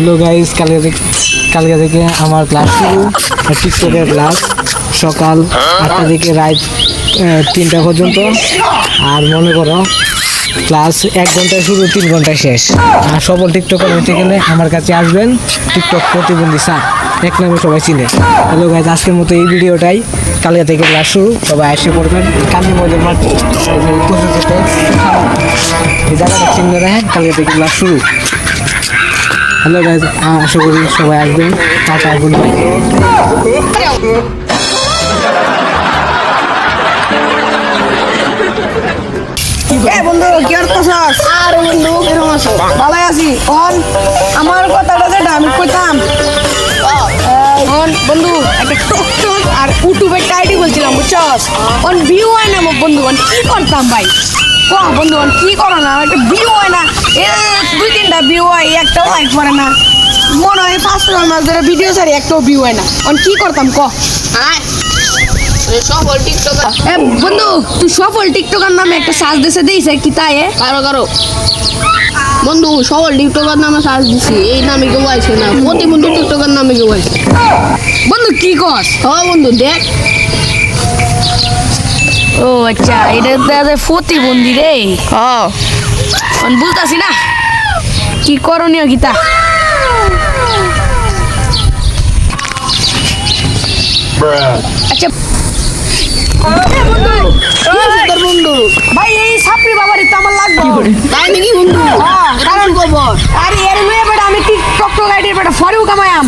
Hello guys কালকে থেকে কালকে থেকে আমার ক্লাস শুরু। টিকটকের ক্লাস সকাল আটটা থেকে রাত তিনটা পর্যন্ত। আর মনে করো ক্লাস এক ঘন্টায় শুরু, তিন ঘন্টায় শেষ। আর সফল টিকটকার হতে গেলে আমার কাছে আসবেন টিকটক প্রতিবন্ধী স্যার। এক নামে সবাই চিনে। হ্যালো গাইজ আজকের মতো এই ভিডিওটাই। কালকে থেকে ক্লাস শুরু। সবাই এসে পড়বেন কালী মধ্যে মাঠ এই জায়গাটা চিহ্ন রাখেন কালকে থেকে ক্লাস শুরু। হ্যালো গাইজ আশা করি সবাই আসবেন। টাটা গুড বন্ধু কি করতেছস? আর বন্ধু কীরকম আছো? ভালো আছি। অন আমার কথাটা যেটা আমি কইতাম। বন্ধু একটা টক টক আর ইউটিউবে একটা বুঝছস অন ভিউ হয় না আমার বন্ধু অন কি করতাম ভাই? ক বন্ধু অন কি করো না? একটা ভিউ হয় না। এ দুই তিনটা ভিউ হয় একটাও লাইক করে না। মনে হয় ফার্স্ট মাস ধরে ভিডিও ছাড়ি একটাও ভিউ হয় না। অন কি করতাম ক? আয় সফল টিকটকার বন্ধু তুই সফল টিকটকার নামে একটা সাজ দেশে দিয়েছে কি তাই? কারও কারও বন্ধু সফল টিকটকার নামে সার্চ দিছি এই নামে কেউ আইছে না। প্রতিবন্ধু টিকটকার নামে কেউ আইছে বন্ধু কি কস হ্যাঁ বন্ধু দেখ। ও আচ্ছা এটা দাদা প্রতিবন্ধী রে। হ্যাঁ আমি বুঝতেছি না কি করণীয় গীতা? আচ্ছা ভাই এই সাপড়ি বাবারই তো আমার লাগবে। তাই নাকি বন্ধু? হ্যাঁ, কারণ খবর? আরে এর মেয়ে বেটা আমি টিকটক টক আইডির বেটা ফরেও কামায়াম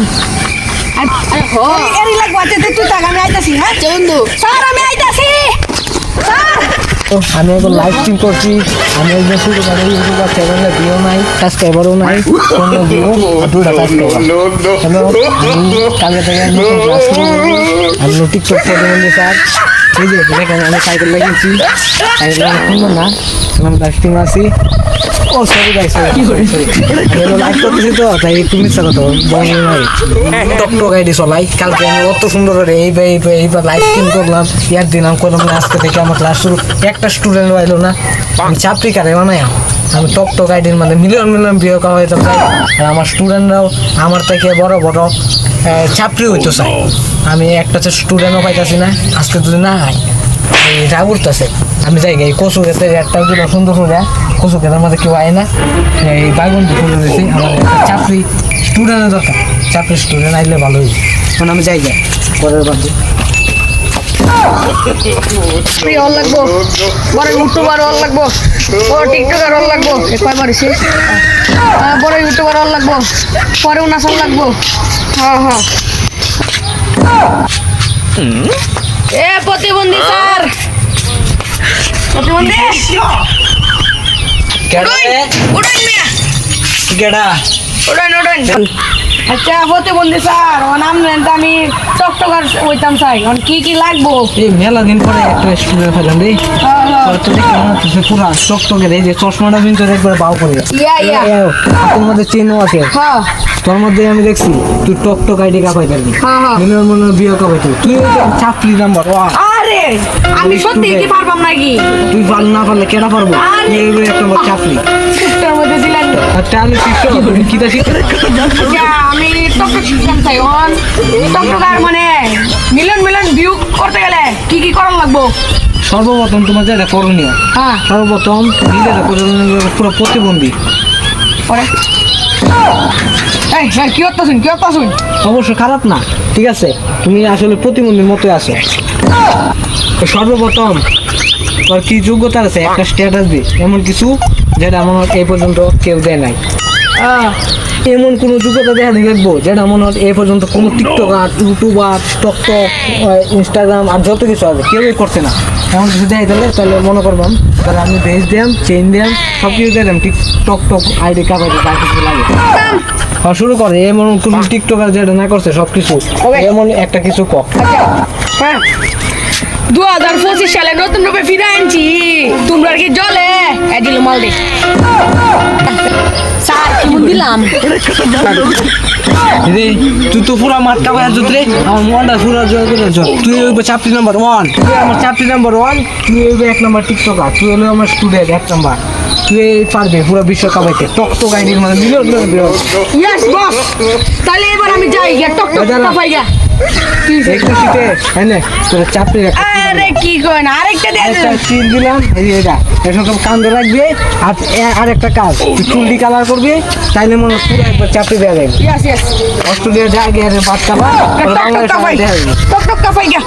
আরে হ এরই লাগবে আচ্ছা তুই আমি আইতাছি হ্যাঁ? আচ্ছা বন্ধু। স্যার আমি আইতাছি। আমি এখন লাইভ স্ট্রিম করছি। আমি একজন শুরু করে ইউটিউবার চ্যানেলে ভিও নাই সাবস্ক্রাইবারও নাই। কোনো ভিউ দুটা সাবস্ক্রাইবার কালকে থেকে। আমি টিকটক প্রতিবন্ধী স্যার। এই যে আমি সাইকেল লাগিয়েছি। সাইকেল না আমি লাইভ স্ট্রিম আছি। ও সরি ভাই। কালকে আমি অত সুন্দর করে এইবার এইবার এইবার লাইভ স্ট্রিম করলাম। ইয়ার আমার ক্লাস শুরু একটা স্টুডেন্ট পাইলো না। আমি আমি মানে বিয়ে আমার স্টুডেন্টরাও আমার থেকে বড় বড় চাকরি হইতে আমি একটা স্টুডেন্টও পাইতেছি না, আজকে যদি না হয়। এই রাগ উঠতেছে আমি যাই এই কচু খেতে একটা দিল সুন্দর করে কচু খেতের মধ্যে কেউ আয় না। এই বাইগুন ফুল দিয়েছি আমার চাকরি স্টুডেন্টের দরকার। চাকরি স্টুডেন্ট আইলে ভালো হই এখন আমি যাই যাই পরের। হল লাগবো। বড় ইউটিউবার হল লাগবো। বড় টিকটকার হল লাগবো। একবার বড় ইউটিউবার হল লাগবো। পরে নাচল লাগবো। হ্যাঁ হ্যাঁ। এ প্রতিবন্ধী স্যার। প্রতিবন্ধী? উড়ান মিয়া কেডা? উড়ান উড়ান। আচ্ছা প্রতিবন্ধী স্যার ও নাম আমি চাই কি কি লাগবো এই মেলা দিন পরে একটা স্টুডেন্ট পেলাম রে হ্যাঁ, হ্যাঁ। তোর তো দেখে মনে হচ্ছে পুরা টকটকের এই যে চশমাটা কিন্তু একবার বাউ করে ইয়া ইয়া তোর মধ্যে আছে হ্যাঁ তোর মধ্যে আমি দেখছি তুই টকটক আইডি কাপাই পারবি হ্যাঁ, হ্যাঁ। মিলিয়ন মিলিয়ন বিয়ে কাপাই তুই চাকরি নাম্বার ওয়া আরে আমি সত্যি কি পারবাম নাকি তুই পার না পারলে কেনা পারব। এই একটা চাকরি তাহলে শিখছো কিতা শিখছো আচ্ছা আমি টকটক শিখতাম চাই অন টকটকার মানে মিলিয়ন ভিউ করতে গেলে কি কি লাগবো? সর্বপ্রথম তোমার যেটা করণীয় হ্যাঁ। সর্বপ্রথম নিজেরা পুরো প্রতিবন্ধী। পরে। কি করতেছুন কি করতেছুন অবশ্য খারাপ না ঠিক আছে? তুমি আসলে প্রতিবন্ধীর মতো আছো। সর্বপ্রথম তোর কি যোগ্যতা আছে? একটা স্ট্যাটাস দি এমন কিছু যেটা মনে হয় এই পর্যন্ত কেউ দেয় নাই। এমন কোনো যোগ্যতা দেখা দেখব। যেটা মনে হয় এই পর্যন্ত কোনো টিকটকার ইউটিউবার টকটক ইনস্টাগ্রাম আর যত কিছু আছে কেউই করছে না। এমন কিছু দেয় তাহলে তাহলে মনে করবাম তাহলে আমি ভেজ দিলাম চেন দিলাম সব কিছু দিয়ে দিলাম টিকটক টক আইডি কাপাই যা কিছু লাগে। শুরু করে এমন কোন টিকটকার যেটা না করছে সব কিছু এমন একটা কিছু ক। হ্যাঁ। দু হাজার পঁচিশ সালে নতুন রূপে ফিরে আনছি। তোমরা কি জলে? এদিল মাল দে। স্যার দিলাম? রে তুই তো পুরা মাঠটা বাইরে যুত রে। আমার মনটা পুরা জয় করে তুই হইবে চাপটি নাম্বার ওয়ান। তুই আমার চাপটি নাম্বার ওয়ান। তুই হইবে এক নাম্বার টিকটকার। তুই হলো আমার স্টুডেন্ট এক নাম্বার। তুই পারবে পুরো বিশ্বকাপ হইতে টক টক আইডির মানে মিলিয়ন মিলিয়ন ইয়েস বস তাহলে এবার আমি যাই গিয়া টক টক। পাই গা একটু শীতে হ্যাঁ তোর চাপটি রাখ আরে কি কয় না আরেকটা দিয়ে একটা চিল দিলাম এই যে এটা এরকম কান্দে রাখবে আর এ- আর একটা কাজ চুলটি কালার করবি তাইলে মনে পুরো একবার চাপটি দেওয়া যাবে। ইয়েস ইয়েস অস্ট্রেলিয়া যা গিয়ে বাচ্চা বা টক টক বাংলাদেশ পাই দেখা যাবে। টক টক পাই গা